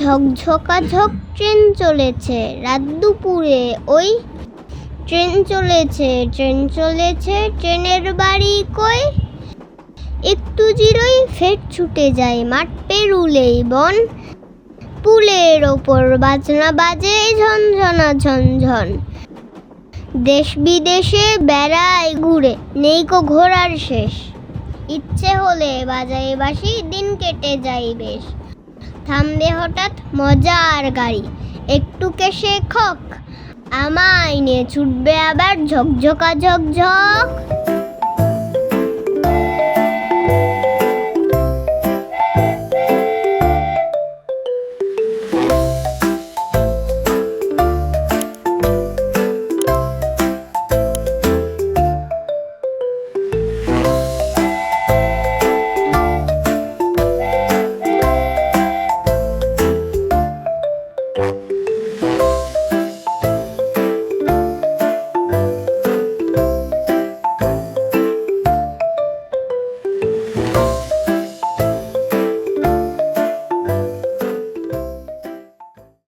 ঝকঝকা ঝক train চলেছে। রাত দুপুরে ওই ট্রেন চলেছে। ট্রেন চলেছে, ট্রেনের বাড়ি কই? একটু জিরোই ফের ছুটে যায় মাঠ পেরুলেই বন। পুলের ওপর বাজনা বাজে ঝনঝনা ঝনঝন। দেশ বিদেশে বেড়ায় ঘুরে, নেই কো ঘোরার শেষ। ইচ্ছে হলে বাজায় বাসি দিন কেটে যায় বেশ। থামবে হঠাৎ মজার গাড়ি। একটু কেসে খক আমায় নিয়ে ছুটবে আবার ঝকঝকা ঝকঝক।